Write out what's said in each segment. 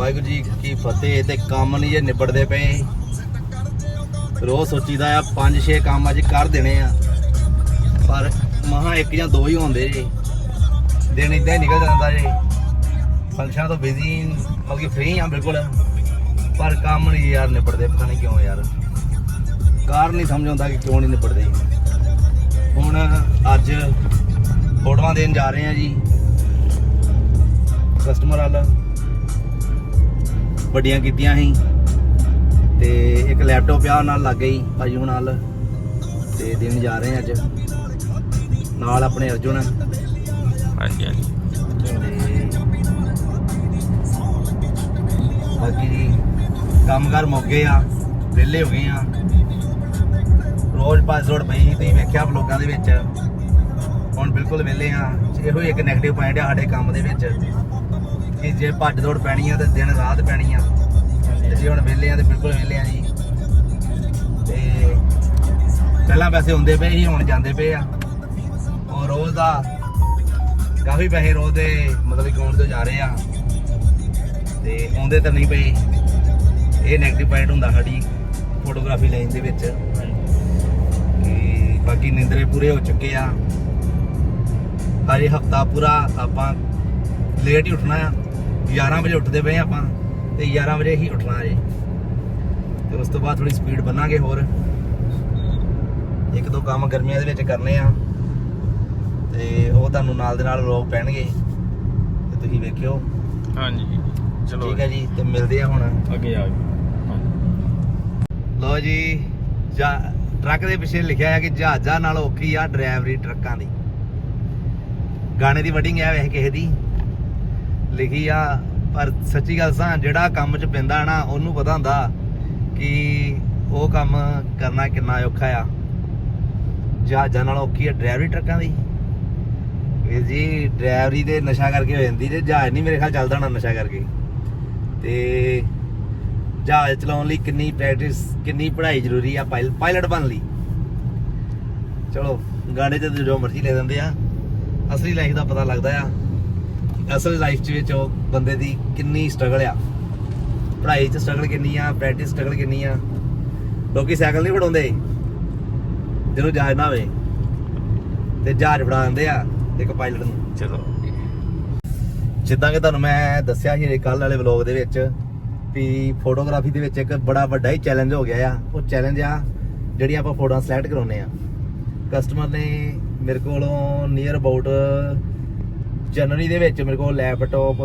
ਵਾਹਿਗੁਰੂ ਜੀ ਕੀ ਫਤਿਹ ਤੇ ਕੰਮ ਨਹੀਂ ਜੇ ਨਿਬੜਦੇ ਪਏ। ਰੋਜ਼ ਸੋਚੀਦਾ ਆ, ਪੰਜ ਛੇ ਕੰਮ ਅੱਜ ਕਰ ਦੇਣੇ ਆ। ਪਰ ਮਹਾ ਇੱਕ ਜਾਂ ਦੋ ਹੀ ਹੁੰਦੇ ਜੇ। ਦਿਨ ਇਦਾਂ ਹੀ ਨਿਕਲ ਜਾਂਦਾ ਜੀ। ਫੰਕਸ਼ਨਾਂ ਤੋਂ ਬਿਜ਼ੀ ਮਤਲਬ ਕਿ ਫ੍ਰੀ ਆ ਬਿਲਕੁਲ। ਪਰ ਕੰਮ ਨਹੀਂ ਯਾਰ ਨਿਬੜਦੇ, ਪਤਾ ਨਹੀਂ ਕਿਉਂ ਯਾਰ। ਕਾਰ ਨਹੀਂ ਸਮਝ ਆਉਂਦਾ ਕਿ ਕਿਉਂ ਨਹੀਂ ਨਿਬੜਦੇ। ਹੁਣ ਅੱਜ ਫੋਟੋਆਂ ਦੇਣ ਜਾ ਰਹੇ ਆ ਜੀ। ਕਸਟਮਰ ਵਾਲਾ। ਵੱਡੀਆਂ ਕੀਤੀਆਂ ਸੀ। ਤੇ ਇੱਕ ਲੈਪਟਾਪ ਪਿਆ ਨਾਲ ਲੱਗ ਗਈ ਭਾਜੀ ਹੁਣ ਨਾਲ। ਤੇ ਦੇਣ ਜਾ ਰਹੇ ਆ ਅੱਜ। ਨਾਲ ਆਪਣੇ ਅਰਜੁਨ ਹਾਂਜੀ ਹਾਂਜੀ। ਬਾਕੀ ਕੰਮਕਾਰ ਮੁੱਕ ਗਏ ਆ ਵਿਹਲੇ ਹੋ ਗਏ ਆ। ਰੋਜ਼ ਦੌੜ ਪਈ ਤੁਸੀਂ ਵੇਖਿਆ ਵਲੋਗਾਂ ਦੇ ਵਿੱਚ। ਹੁਣ ਬਿਲਕੁਲ ਵਿਹਲੇ ਆ। ਇਹੋ ਹੀ ਇੱਕ 네ਗੇਟਿਵ ਪੁਆਇੰਟ ਆ ਸਾਡੇ ਕੰਮ ਦੇ ਵਿੱਚ। ਕਿ ਜੇ ਭੱਜ ਦੌੜ ਪੈਣੀ ਆ ਤੇ ਦਿਨ ਰਾਤ ਪੈਣੀ ਆ। ਤੇ ਜੇ ਹੁਣ ਵਿਹਲੇ ਆ ਤੇ ਬਿਲਕੁਲ ਵਿਹਲੇ ਆ ਜੀ। ਤੇ ਪਹਿਲਾਂ ਪੈਸੇ ਹੁੰਦੇ ਪਏ ਸੀ, ਹੁਣ ਜਾਂਦੇ ਪਏ ਆ। ਉਹ ਰੋਜ਼ ਦਾ ਕਾਫੀ ਪੈਸੇ ਰੋਜ਼ ਦੇ ਮਤਲਬ ਅਕਾਊਂਟ ਤੋਂ ਜਾ ਰਹੇ ਆ। ਤੇ ਆਉਂਦੇ ਤਾਂ ਨਹੀਂ ਪਏ। ਇਹ 네ਗੇਟਿਵ ਪੁਆਇੰਟ ਹੁੰਦਾ ਸਾਡੀ ਫੋਟੋਗ੍ਰਾਫੀ ਲਾਈਨ ਦੇ ਵਿੱਚ। ਕਿ ਬਾਕੀ ਨਿੰਦਰੇ ਪੂਰੇ ਹੋ ਚੁੱਕੇ ਆ। ਹਜੇ ਹਫਤਾ ਪੂਰਾ ਆਪਾਂ ਲੇਟ ਹੀ ਉੱਠਣਾ ਆ। 11 ਵਜੇ ਉੱਠਦੇ ਪਏ ਆਪਾਂ ਤੇ 11 ਵਜੇ ਹੀ ਉੱਠਣਾ ਜੇ ਤੇ ਉਸ ਤੋਂ ਬਾਅਦ ਥੋੜੀ ਸਪੀਡ ਬੰਨਾਂਗੇ ਹੋਰ। ਇੱਕ ਦੋ ਕੰਮ ਗਰਮੀਆਂ ਦੇ ਵਿੱਚ ਕਰਨੇ ਆ। ਤੇ ਉਹ ਤੁਹਾਨੂੰ ਨਾਲ ਦੇ ਨਾਲ ਲੋਕ ਪੈਣਗੇ। ਤੇ ਤੁਸੀਂ ਵੇਖਿਓ। ਹਾਂਜੀ। ਚਲੋ। ਠੀਕ ਹੈ ਜੀ ਤੇ ਮਿਲਦੇ ਆ ਹੁਣ। ਅੱਗੇ ਆ ਲੋ ਜੀ ਜਾ ਟਰੱਕ ਦੇ ਪਿੱਛੇ ਲਿਖਿਆ ਹੈ ਕਿ ਜਹਾਜ਼ਾਂ ਨਾਲ ਔਖੀ ਆ ਡਰਾਈਵਰੀ ਟਰੱਕਾਂ ਦੀ। ਗਾਣੇ ਦੀ ਵਡਿੰਗ ਹੈ ਵੈਸੇ ਕਿਸੇ ਦੀ। ਲਿਖੀ ਆ, ਪਰ ਸੱਚੀ ਗੱਲ ਸਾਂ, ਜਿਹੜਾ ਕੰਮ 'ਚ ਪੈਂਦਾ ਨਾ, ਉਹਨੂੰ ਪਤਾ ਹੁੰਦਾ ਕਿ ਉਹ ਕੰਮ ਕਰਨਾ ਕਿੰਨਾ ਔਖਾ ਆ। ਜਹਾਜ਼ਾਂ ਨਾਲ ਔਖੀ ਆ ਡਰਾਈਵਰੀ ਟਰੱਕਾਂ ਦੀ। ਵੀਰ ਜੀ, ਡਰਾਈਵਰੀ ਤੇ ਨਸ਼ਾ ਕਰਕੇ ਹੋ ਜਾਂਦੀ, ਤੇ ਜਹਾਜ਼ ਨਹੀਂ ਮੇਰੇ ਖਿਆਲ ਚੱਲਦਾ ਹੋਣਾ ਨਸ਼ਾ ਕਰਕੇ। ਤੇ ਜਹਾਜ਼ ਚਲਾਉਣ ਲਈ ਕਿੰਨੀ ਪ੍ਰੈਕਟਿਸ ਕਿੰਨੀ ਪੜ੍ਹਾਈ ਜ਼ਰੂਰੀ ਆ ਪਾਇਲ- ਪਾਇਲਟ ਬਣ ਲਈ। ਚਲੋ, ਗਾਣੇ ਤੇ ਜੋ ਮਰਜ਼ੀ ਲੈ ਦਿੰਦੇ ਆ। ਅਸਲੀ ਲਾਈਫ ਦਾ ਪਤਾ ਲੱਗਦਾ ਆ। ਅਸਲ ਲਾਈਫ ਚ ਵਿੱਚ ਉਹ ਬੰਦੇ ਦੀ ਕਿੰਨੀ ਸਟਰਗਲ ਆ। ਪੜ੍ਹਾਈ ਚ ਸਟਰਗਲ ਕਿੰਨੀ ਆ ਪ੍ਰੈਕਟਿਸ ਸਟਰਗਲ ਕਿੰਨੀ ਆ। ਲੋਕੀ ਸਾਈਕਲ ਨਹੀਂ ਫੜਾਉਂਦੇ। ਜਦੋਂ ਜਹਾਜ਼ ਨਾ ਹੋਵੇ ਤੇ ਜਹਾਜ਼ ਫੜਾ ਦਿੰਦੇ ਆ ਇੱਕ ਪਾਇਲਟ ਨੂੰ। ਚਲੋ। ਜਿੱਦਾਂ ਕਿ ਤੁਹਾਨੂੰ ਮੈਂ ਦੱਸਿਆ ਸੀ ਕੱਲ ਵਾਲੇ ਵਲੌਗ ਦੇ ਵਿੱਚ ਵੀ ਫੋਟੋਗ੍ਰਾਫੀ ਦੇ ਵਿੱਚ ਇੱਕ ਬੜਾ ਵੱਡਾ ਹੀ ਚੈਲੰਜ ਹੋ ਗਿਆ ਆ। ਉਹ ਚੈਲੰਜ ਆ ਜਿਹੜੀ ਆਪਾਂ ਫੋਟੋਆਂ ਸਿਲੈਕਟ ਕਰਾਉਨੇ ਆ। ਕਸਟਮਰ ਨੇ ਮੇਰੇ ਕੋਲੋਂ ਨੀਅਰ ਅਬਾਊਟ ਜਨਵਰੀ ਦੇ ਵਿੱਚ ਮੇਰੇ ਕੋਲ ਲੈਪਟਾਪ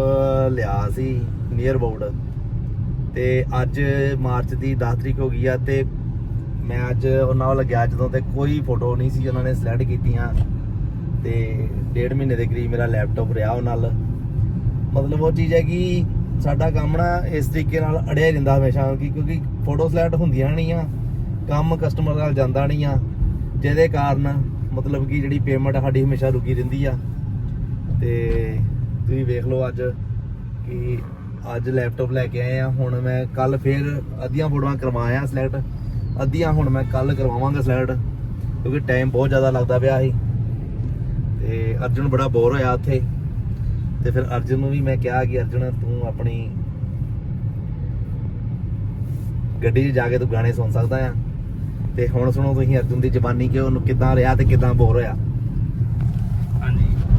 ਲਿਆ ਸੀ ਨੀਅਰ ਅਬਾਊਟ ਤੇ ਅੱਜ ਮਾਰਚ ਦੀ 10 ਤਰੀਕ ਹੋ ਗਈ ਆ ਤੇ ਮੈਂ ਅੱਜ ਉਹਨਾਂ ਨਾਲ ਲੱਗਿਆ ਜਦੋਂ ਤੇ ਕੋਈ ਫੋਟੋ ਨਹੀਂ ਸੀ ਉਹਨਾਂ ਨੇ ਸਿਲੈਕਟ ਕੀਤੀਆਂ। ਤੇ ਡੇਢ ਮਹੀਨੇ ਦੇ ਕਰੀਬ ਮੇਰਾ ਲੈਪਟਾਪ ਰਿਹਾ ਉਹ ਨਾਲ ਮਤਲਬ ਉਹ ਚੀਜ਼ ਹੈ ਕਿ ਸਾਡਾ ਕੰਮ ਨਾ ਇਸ ਤਰੀਕੇ ਨਾਲ ਅੜਿਆ ਰਹਿੰਦਾ ਹਮੇਸ਼ਾ, ਕਿ ਕਿਉਂਕਿ ਫੋਟੋ ਸਿਲੈਕਟ ਹੁੰਦੀਆਂ ਨਹੀਂ ਆ, ਕੰਮ ਕਸਟਮਰ ਨਾਲ ਜਾਂਦਾ ਨਹੀਂ ਆ। ਜਿਹਦੇ ਕਾਰਨ ਮਤਲਬ ਕਿ ਜਿਹੜੀ ਪੇਮੈਂਟ ਸਾਡੀ ਹਮੇਸ਼ਾ ਰੁਕੀ ਰਹਿੰਦੀ ਆ। ਤੇ ਤੁਸੀਂ ਵੇਖ ਲਓ ਅੱਜ ਕਿ ਅੱਜ ਲੈਪਟਾਪ ਲੈ ਕੇ ਆਏ ਆ। ਹੁਣ ਮੈਂ ਕੱਲ ਫੇਰ ਅੱਧੀਆਂ ਫੋਟੋਆਂ ਕਰਵਾਇਆ ਸਿਲੈਕਟ ਅੱਧੀਆਂ ਹੁਣ ਮੈਂ ਕੱਲ ਕਰਵਾਵਾਂਗਾ ਸਿਲੈਕਟ ਕਿਉਂਕਿ ਟਾਈਮ ਬਹੁਤ ਜ਼ਿਆਦਾ ਲੱਗਦਾ ਪਿਆ ਸੀ। ਤੇ ਅਰਜੁਨ ਬੜਾ ਬੋਰ ਹੋਇਆ ਉੱਥੇ। ਤੇ ਫਿਰ ਅਰਜੁਨ ਨੂੰ ਵੀ ਮੈਂ ਕਿਹਾ ਕਿ ਅਰਜੁਨ, ਤੂੰ ਆਪਣੀ ਗੱਡੀ 'ਚ ਜਾ ਕੇ ਤੂੰ ਗਾਣੇ ਸੁਣ ਸਕਦਾ ਆ। ਤੇ ਹੁਣ ਸੁਣੋ ਤੁਸੀਂ ਅਰਜੁਨ ਦੀ ਜ਼ਬਾਨੀ ਕਿ ਉਹਨੂੰ ਕਿੱਦਾਂ ਰਿਹਾ ਤੇ ਕਿੱਦਾਂ ਬੋਰ ਹੋਇਆ।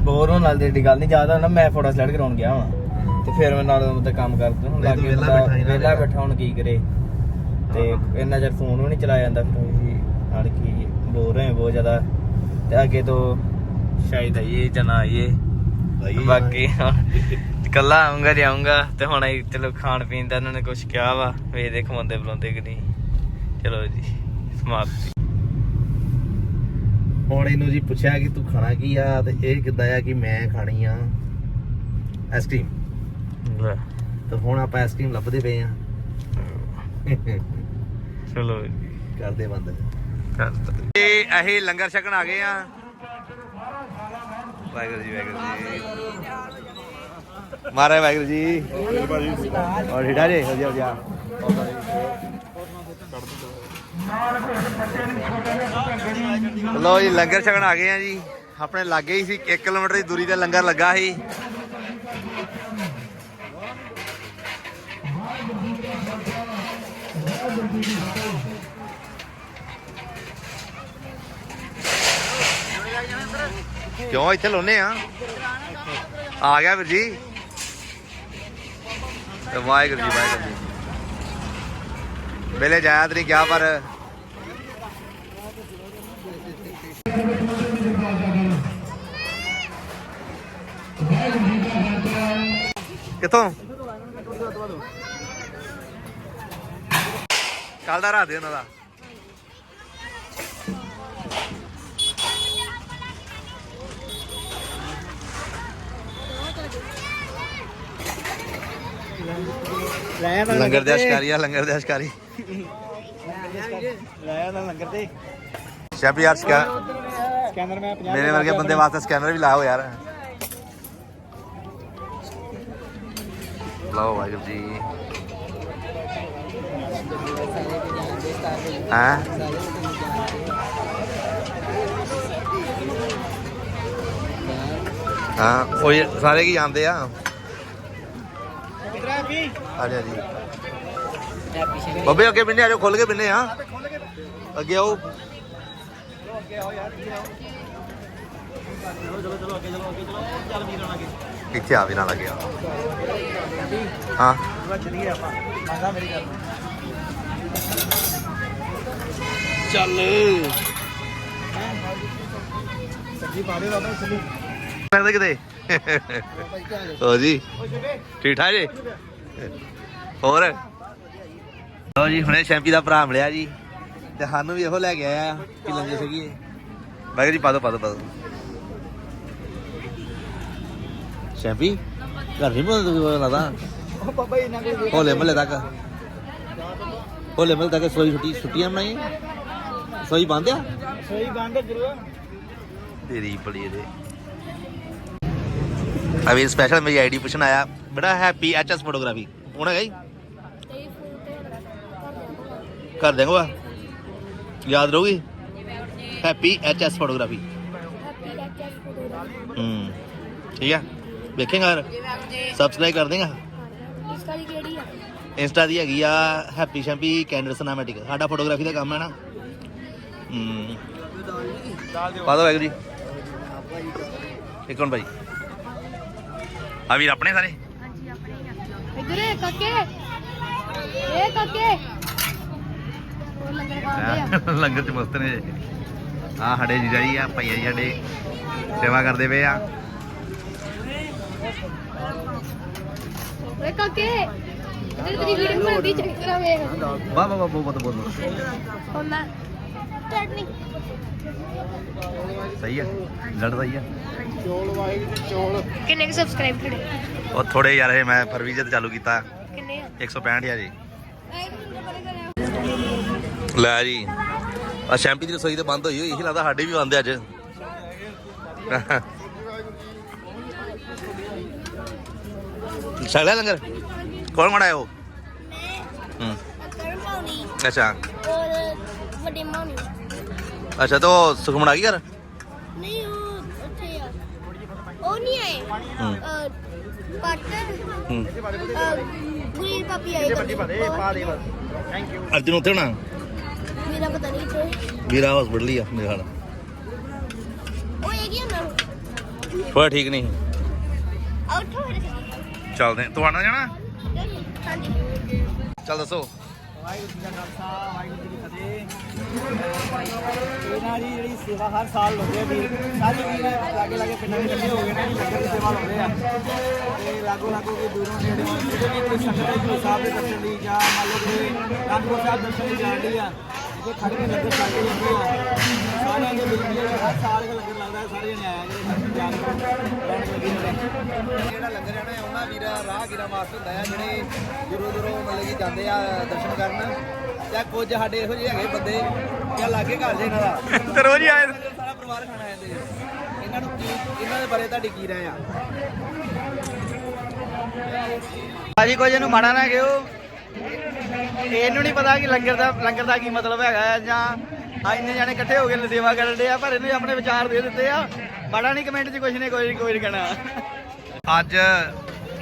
ਬੋਰ ਹੋਣ ਨਾਲ ਦੀ ਗੱਲ ਨਹੀਂ ਜ਼ਿਆਦਾ ਨਾ ਮੈਂ ਫੋਟੋ ਸਿਲੈਕਟ ਕਰਾਉਣ ਗਿਆ ਹਾਂ ਤੇ ਫਿਰ ਮੈਂ ਨਾਲ ਮਤਲਬ ਕੰਮ ਕਰਦਾ ਹੁਣ ਤੂੰ ਲੱਗੇ ਵਿਹਲਾ ਬੈਠਾ ਹੁਣ ਕੀ ਕਰੇ। ਤੇ ਹਾਂ। ਇੰਨਾ ਚਿਰ ਫੋਨ ਵੀ ਨਹੀਂ ਚਲਾਇਆ ਜਾਂਦਾ ਫਿਰ ਵੀ ਨਾਲ ਕੀ ਬੋਰ ਹੋਏ ਬਹੁਤ ਜ਼ਿਆਦਾ। ਤੇ ਅੱਗੇ ਤੋਂ ਸ਼ਾਇਦ ਆਈਏ ਜਾਂ ਨਾ ਆਈਏ। ਬਾਕੀ ਕੱਲਾ ਆਉਂਗਾ ਜਾਊਂਗਾ ਤੇ ਹੁਣ ਇਹ ਚਲੋ ਖਾਣ ਪੀਣ ਦਾ ਇਹਨਾਂ ਨੇ ਕੁਝ ਕਿਹਾ ਵਾ ਵੇਖਦੇ ਖਵਾਉਂਦੇ ਬੁਲਾਉਂਦੇ ਕਿ ਨਹੀਂ। ਚਲੋ ਜੀ ਸਮਾਪਤੀ। ਹੁਣ ਇਹਨੂੰ ਜੀ ਪੁੱਛਿਆ ਕਿ ਤੂੰ ਖਾਣਾ ਕੀ ਆ ਤੇ ਇਹ ਕਿੱਦਾਂ ਆ ਕਿ ਮੈਂ ਖਾਣੀ ਆ ਆਈਸਕ੍ਰੀਮ ਤੇ ਹੁਣ ਆਪਾਂ ਆਈਸਕ੍ਰੀਮ ਲੱਭਦੇ ਪਏ ਆ। ਚਲੋ ਕਰਦੇ ਬੰਦ। ਦੋ ਇਹ ਅਸੀਂ ਲੰਗਰ ਛਕਣ ਆ ਗਏ ਆ। ਵਾਹਿਗੁਰੂ ਜੀ ਵਾਹਿਗੁਰੂ ਜੀ। ਮਾਰੇ ਵਾਹਿਗੁਰੂ ਜੀ। ਔਰ ਹੀੜਾ ਜੀ? ਵਧੀਆ ਵਧੀਆ। ਲੋ ਜੀ, ਲੰਗਰ ਛਕਣ ਆ ਗਏ ਆ ਜੀ। ਆਪਣੇ ਲਾਗੇ ਹੀ ਸੀ 1 ਕਿਲੋਮੀਟਰ ਦੀ ਦੂਰੀ ਤੇ ਲੰਗਰ ਲੱਗਾ ਸੀ। ਕਿਉਂ ਇੱਥੇ ਲਾਉਨੇ ਆ? ਆ ਗਿਆ ਵੀਰ ਜੀ। ਵਾਹਿਗੁਰੂ ਜੀ ਵਾਹਿਗੁਰੂ ਜੀ। ਵੇਲੇ ਜਾਇਆ ਤੇ ਨਹੀਂ ਗਿਆ ਪਰ? ਕਿੱਥੋਂ? ਕੱਲ ਦਾ ਰਾਤ ਦੇ ਉਹਨਾਂ ਦਾ। ਲੰਗਰ ਦੇ ਅਸ਼ਕਾਰੀ ਆ ਲੰਗਰ ਦੇ ਅਸ਼ਕਾਰੀ। ਲਾਇਆ ਨਾ ਲੰਗਰ ਤੇ ਸ਼ੈਫ ਯਾਰ ਸਕੈ ਸਕੈਨਰ ਮੈਂ 50 ਮੇਰੇ ਵਰਗੇ ਬੰਦੇ ਵਾਸਤੇ ਸਕੈਨਰ ਵੀ ਲਾਓ ਯਾਰ ਲਓ ਵਾਹਿਗੁਰੂ ਜੀ ਹਾਂ ਹਾਂ ਉਹ ਇਹ ਸਾਰੇ ਕੀ ਜਾਣਦੇ ਆ ਹਾਂਜੀ ਹਾਂਜੀ ਬੱਬੇ ਅੱਗੇ ਬਿੰਨੇ ਆ ਜਾਓ ਖੁੱਲ ਕੇ ਬਿੰਨੇ ਆ ਅੱਗੇ ਆਓ ਇੱਥੇ ਆ ਵੀ ਨਾ ਲੱਗਿਆ ਹਾਂ ਚੱਲੀਏ ਆਪਾਂ ਮੰਗਾ ਮੇਰੀ ਗੱਲ ਚੱਲ ਸੱਜੀ ਪਾ ਦਿਓ ਬਾਬਾ ਚੱਲੀ ਕਰਦੇ ਕਿਤੇ ਹੋ ਜੀ ਠੀਕ ਠਾਕ ਜੀ ਹੋਰ ਲੋ ਜੀ ਹੁਣੇ ਸ਼ੈਂਪੀ ਦਾ ਭਰਾ ਮਿਲਿਆ ਜੀ। ਤੇ ਸਾਨੂੰ ਵੀ ਇਹੋ ਲੈ ਕੇ ਆਇਆ ਕਿ ਲੰਗੇ ਸੀਗੀ। ਬਾਈ ਜੀ ਪਾ ਦੋ ਪਾ ਦੋ ਪਾ ਦੋ। ਸ਼ੈਂਪੀ? ਘਰ ਨਹੀਂ ਬੋਲਦਾ ਲਾਦਾ? ਉਹ ਬਾਬਾ ਇਹਨਾਂ ਕੋਲ ਹੋਲੇ ਮਹੱਲੇ ਤੱਕ। ਹੋਲੇ ਮਹੱਲੇ ਤੱਕ ਸੋਈ ਛੁੱਟੀ ਛੁੱਟੀਆਂ ਬਣਾਈ ਸੋਈ ਬੰਦਿਆ ਸੋਈ ਬੰਦ ਗੁਰੂ ਤੇਰੀ ਪਲੀ ਦੇ ਅਵੀਰ ਸਪੈਸ਼ਲ ਮੇਰੀ ਆਈਡੀ ਪੁੱਛਣ ਆਇਆ। ਬੜਾ ਹੈਪੀ ਐਚਐਸ ਫੋਟੋਗ੍ਰਾਫੀ ਹੋਣਾ ਗਈ ਕਰ ਦੇਗਾ ਯਾਦ ਰਹੂਗੀ? ਹੈਪੀ ਐਚ ਐਸ ਫੋਟੋਗ੍ਰਾਫੀ ਹੂੰ, ਠੀਕ ਹੈ ਵੇਖੇਗਾ ਸਬਸਕ੍ਰਾਈਬ ਕਰ ਦੇਗਾ। ਇੰਸਟਾ ਦੀ ਹੈਗੀ ਆ ਹੈਪੀ ਸ਼ੈਂਪੀ ਕੈਂਡਰ ਸਿਨੇਮੈਟਿਕ ਸਾਡਾ ਫੋਟੋਗ੍ਰਾਫੀ ਦਾ ਕੰਮ ਹੈ ਨਾ। ਹੂੰ। ਪਾ ਦੋ ਵੈਗ ਭਾਈ। ਆ ਵੀਰ ਆਪਣੇ ਸਾਰੇ? ਹਾਂਜੀ, ਆਪਣੇ ਇੱਧਰ ਕਾਕੇ। ਇਹ ਕਾਕੇ। ਲੰਗਰ ਖਾਂਦੇ ਆ ਲੰਗਰ ਚ ਮਸਤ ਨੇ। ਆ ਸਾਡੇ ਜੀਜਾ ਜੀ ਆ ਭਈਆ ਜੀ ਸਾਡੇ। ਸੇਵਾ ਕਰਦੇ ਪਏ ਆ। ਓਏ ਕਾਕੇ ਇਧਰ ਤੇਰੀ ਵੀਡੀਓ ਬਣਦੀ ਚੈੱਕ ਕਰਾ ਵੇਖ ਵਾਹ ਵਾਹ ਵਾਹ ਬਹੁਤ ਬਹੁਤ ਹੁੰਦਾ ਚਟਨੀ। ਸਹੀ ਆ ਲੜਦਾ ਹੀ ਆ। ਚੋਲ ਵਾਈ ਚੋਲ। ਕਿੰਨੇ ਕੁ ਸਬਸਕ੍ਰਾਈਬ ਖੜੇ ਉਹ ਥੋੜੇ ਯਾਰ ਇਹ ਮੈਂ ਫਰਵਰੀ ਜਦ ਚਾਲੂ ਕੀਤਾ। ਕਿੰਨੇ ਆ? 165 ਆ ਜੀ। ਲੈ ਜੀ। ਆ ਸ਼ੈਂਪੀ ਦੀ ਰਸੋਈ ਤੇ ਬੰਦ ਹੋਈ ਹੋਈ ਇਹ ਲੱਗਦਾ ਸਾਡੇ ਵੀ ਬੰਦ ਆ ਅੱਜ। ਛਗਲਾ ਲੰਗਰ? ਕੌਣ ਬਣਾਇਆ ਉਹ? ਹੂੰ। ਅੱਛਾ। ਔਰ ਵੱਡੇ ਮਾਉਣੀ ਅੱਛਾ ਤਾਂ ਉਹ ਸੁਖਮਣ ਆ ਗਈ ਘਰ? ਨਹੀਂ ਉਹ ਉੱਥੇ ਆ ਉਹ ਨਹੀਂ ਆਏ ਹੂੰ। ਅ, ਪਾਟਨ ਹੂੰ। ਗੁਰੀ ਪਾਪੀ ਆਏ ਦੇ ਬਸ ਥੈਂਕ ਯੂ ਅਰਜੁਨ ਉੱਥੇ ਹੋਣਾ? ਮੇਰਾ ਪਤਾ ਨਹੀਂ ਤੇ ਵੀਰਾ ਹਸਪੀਟਲ ਹੀ ਆ ਮੇਰੇ ਹਾਲ ਉਹ ਇਹ ਕੀ ਹੁੰਦਾ? ਥੋੜਾ ਠੀਕ ਨਹੀਂ। ਆਉਟੋ ਮੇਰੇ ਚੱਲਦੇ ਆਂ। ਤੂੰ ਆਣਾ ਜਾਣਾ? ਹਾਂਜੀ ਚੱਲ ਦੱਸੋ। ਵਾਹਿਗੁਰੂ ਜੀ ਦਾ ਖਾਲਸਾ ਵਾਹਿਗੁਰੂ ਜੀ ਕੀ ਫਤਿਹ। ਇਹਨਾਂ ਦੀ ਜਿਹੜੀ ਸੇਵਾ ਹਰ ਸਾਲ ਲਾਉਂਦੇ ਆ ਵੀਰ ਸਾਰੇ ਵੀਰ ਲਾਗੇ ਲਾਗੇ ਪਿੰਡਾਂ ਦੇ ਇਕੱਠੇ ਹੋ ਗਏ ਨੇ ਲੰਗਰ ਦੀ ਸੇਵਾ ਲਾਉਂਦੇ ਆ। ਤੇ ਲਾਗੋ ਲਾਗੋ ਕੇ ਦੂਰੋਂ ਨੇੜੇ ਜਿਹੜੇ ਵੀ ਕੋਈ ਸੰਗਤ ਹੈ ਕੋਈ ਸਾਹਿਬ ਦੇ ਦਰਸ਼ਨ ਲਈ ਜਾਂ ਮੰਨ ਲਓ ਕਿ ਅਨੰਦਪੁਰ ਸਾਹਿਬ ਦਰਸ਼ਨ ਲਈ ਜਾਣ ਲਈ ਆ ਖੜ ਕੇ ਲੰਗਰ ਚੱਲਦੇ ਜਾਂਦੇ ਆ ਸਾਰਿਆਂ ਦੇ ਮਿਲ ਕੇ ਹਰ ਸਾਲ ਇਹ ਲੰਗਰ ਲੱਗਦਾ ਹੈ, ਸਾਰੇ ਜਣੇ ਆਇਆ ਜਿਹੜੇ ਜਾਣ ਲੈਣ ਲੱਗੇ ਨੇ ਜਿਹੜਾ ਲੰਗਰ ਜਾਣਾ ਹੈ ਉਹਨਾਂ ਵੀਰਾਂ ਰਾਹਗੀਰਾਂ ਵਾਸਤੇ ਹੁੰਦਾ ਆ ਜਿਹੜੇ ਦੂਰੋਂ ਦੂਰੋਂ ਮਤਲਬ ਕਿ ਜਾਂਦੇ ਆ ਦਰਸ਼ਨ ਕਰਨ। ਜਾਂ ਕੁਝ ਸਾਡੇ ਇਹੋ ਜਿਹੇ ਹੈਗੇ ਬੰਦੇ ਜਾਂ ਲਾਗੇ ਘਰ ਜੇ ਇਹਨਾਂ ਦਾ। ਤੇ ਰੋਜ਼ ਹੀ ਆਏ। ਸਾਰਾ ਪਰਿਵਾਰ ਖਾਣਾ ਆਉਂਦੇ ਆ। ਇਹਨਾਂ ਨੂੰ ਕੀ ਇਹਨਾਂ ਦੇ ਬਾਰੇ ਤੁਹਾਡੀ ਕੀ ਰਾਏ ਆ? ਭਾਜੀ ਇਹਨੂੰ ਮਾੜਾ ਨਾ ਕਿਉ ਇਹਨੂੰ ਨਹੀਂ ਪਤਾ ਕਿ ਲੰਗਰ ਦਾ ਲੰਗਰ ਦਾ ਕੀ ਮਤਲਬ ਹੈਗਾ ਜਾਂ ਆ ਇੰਨੇ ਜਾਣੇ ਇਕੱਠੇ ਹੋ ਕੇ ਸੇਵਾ ਕਰਨ ਦੇ ਆ ਪਰ ਇਹਨੂੰ ਆਪਣੇ ਵਿਚਾਰ ਦੇ ਦਿੱਤੇ ਆ। ਮਾੜਾ ਨਹੀਂ ਕਮੈਂਟ 'ਚ ਕੁਝ ਨਹੀਂ ਕੋਈ ਕੋਈ ਨਹੀਂ ਕਹਿਣਾ। ਅੱਜ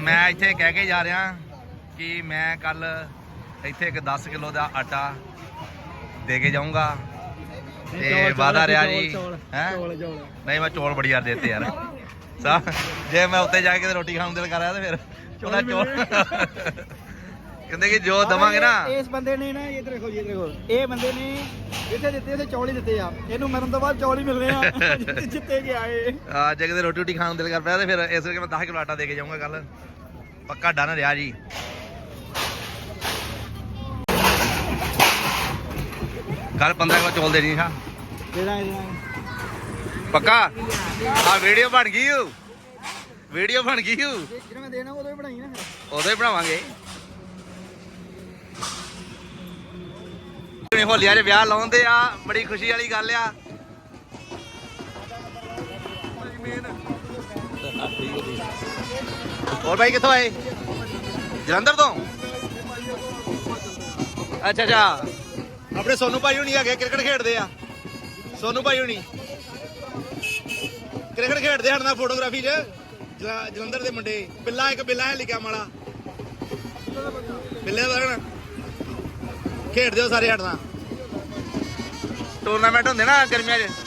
ਮੈਂ ਇੱਥੇ ਕਹਿ ਕੇ ਜਾ ਰਿਹਾ ਕਿ ਮੈਂ ਕੱਲ ਇੱਥੇ ਇੱਕ 10 ਕਿਲੋ ਦਾ ਆਟਾ ਦੇ ਕੇ ਜਾਊਂਗਾ। ਤੇ ਵਾਦਾ ਰਿਹਾ ਜੀ। ਹੈ? ਨਹੀਂ ਮੈਂ ਚੌਲ ਬੜੀ ਯਾਰ ਦੇਤੇ ਯਾਰ। ਸਾ ਜੇ ਮੈਂ ਉੱਤੇ ਜਾ ਕੇ ਤੇ ਰੋਟੀ ਖਾਣ ਨੂੰ ਦਿਲ ਕਰ ਰਿਹਾ ਤੇ ਫਿਰ ਚੌਲ ਕਹਿੰਦੇ ਕਿ ਜੋ ਦਵਾਂਗੇ ਨਾ। ਇਸ ਬੰਦੇ ਨੇ ਨਾ ਇਧਰ ਦੇਖੋ ਜੀ ਦੇਖੋ। ਇਹ ਬੰਦੇ ਨੇ ਇੱਥੇ ਦਿੱਤੇ ਇਥੇ ਚੌਲ ਹੀ ਦਿੱਤੇ ਆ। ਇਹਨੂੰ ਮਰਨ ਤੋਂ ਬਾਅਦ ਚੌਲ ਹੀ ਮਿਲਨੇ ਆ। ਜਿੱਤੇ- ਗਿਆ ਏ ਆ ਜੇ ਕਿਤੇ ਰੋਟੀ ਰੋਟੀ ਖਾਣ ਦਿਲ ਕਰ ਪਿਆ ਤੇ ਫਿਰ ਇਸ ਕਰਕੇ ਮੈਂ 10 ਕਿਲੋ ਆਟਾ ਦੇ ਕੇ ਜਾਊਂਗਾ ਕੱਲ ਪੱਕਾ ਡਨ ਰਿਹਾ ਜੀ। ਕੱਲ 15 ਕਿਲੋ ਚੌਲ ਦੇਣੀ ਹਾਂ। ਜਿਹੜਾ ਜਿਹੜਾ ਪੱਕਾ? ਆ ਵੀਡੀਓ ਬਣ ਗਈ ਓ। ਵੀਡੀਓ ਬਣ ਗਈ ਓ। ਜਿਹੜਾ ਮੈਂ ਦੇਣਾ ਉਦੋਂ ਹੀ ਬਣਾਈ ਨਾ ਫਿਰ। ਉਦੋਂ ਹੀ ਬਣਾਵਾਂਗੇ। ਨੇ ਹੋਲੀਆਂ 'ਚ ਵਿਆਹ ਲਾਉਂਦੇ ਆ, ਬੜੀ ਖੁਸ਼ੀ ਵਾਲੀ ਗੱਲ ਆ। ਹੋਰ ਭਾਈ ਕਿੱਥੋਂ ਆਏ? ਜਲੰਧਰ ਤੋਂ? ਅੱਛਾ ਅੱਛਾ। ਆਪਣੇ ਸੋਨੂ ਭਾਈ ਹੁਣੀ ਹੈਗੇ, ਕ੍ਰਿਕਟ ਖੇਡਦੇ ਆ। ਸੋਨੂ ਭਾਈ ਹੁਣੀ। ਕ੍ਰਿਕਟ ਖੇਡਦੇ ਸਾਡੇ ਨਾਲ ਫੋਟੋਗ੍ਰਾਫੀ 'ਚ। ਜਲੰਧਰ ਦੇ ਮੁੰਡੇ। ਬਿੱਲਾ ਇੱਕ ਬਿੱਲਾ ਹੈ ਲਿਖਿਆ ਮਾਲਾ ਬਿੱਲੇ ਦਾ ਖੇਡਦੇ ਹੋ ਸਾਰੇ ਹਟਦਾ ਟੂਰਨਾਮੈਂਟ ਹੁੰਦੇ ਨਾ ਗਰਮੀਆਂ 'ਚ?